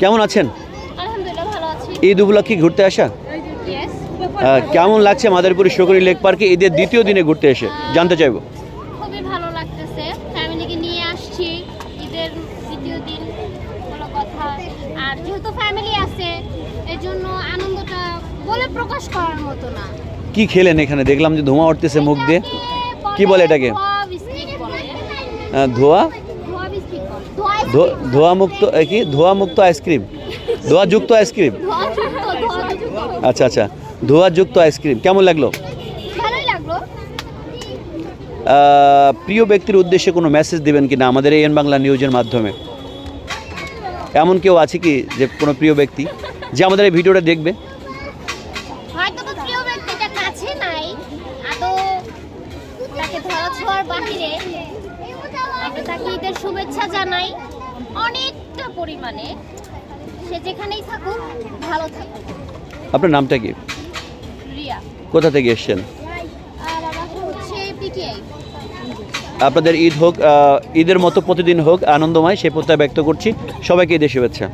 কেমন আছেন? ঈদ উপলক্ষে ঘুরতে আসা? কেমন লাগছে মাদারীপুর শকুরি লেক পার্কে? ঈদের দ্বিতীয় দিনে ঘুরতে এসে জানতে চাইব। খুবই ভালো লাগতেছে। ফ্যামিলিকে নিয়ে আসছি। ঈদের দ্বিতীয় দিন হলো কথা। আর যেহেতু ফ্যামিলি আছে এর আনন্দটা বলে প্রকাশ করার মতো না। কি খেলেন এখানে? দেখলাম যে ধোঁয়া উঠতেছে মুখ দিয়ে। কি বলে এটাকে? ধোয়া বিস্কিট বলে আহ, ধোঁয়া ধোয়া বিস্কিট বলে ধোয়া ধো- ধোঁয়া মুক্ত কি? ধোঁয়া মুক্ত আইসক্রিম? ধোঁয়া যুক্ত আইসক্রিম? আচ্ছা আচ্ছা। ধোঁয়া যুক্ত আইসক্রিম। কেমন লাগল? প্রিয় ব্যক্তির উদ্দেশ্যে কোনো মেসেজ দিবেন কিনা আমাদের এন বাংলা নিউজের মাধ্যমে? এমন কেউ আছে কি যে কোনো প্রিয় ব্যক্তি? যে আমাদের এই ভিডিওটা দেখবে? শুভেচ্ছা জানাই। অনেকটা পরিমাণে সে যেখানেই থাকুক ভালো থাকুক। আপনার নামটা কি? রিয়া। কোথা থেকে এসছেন? আর আমার হচ্ছে পিটিআই। আপনাদের ঈদ হোক আহ, ঈদের মতো প্রতিদিন হোক আনন্দময় সে প্রত্যয় ব্যক্ত করছি। সবাইকে ঈদের শুভেচ্ছা।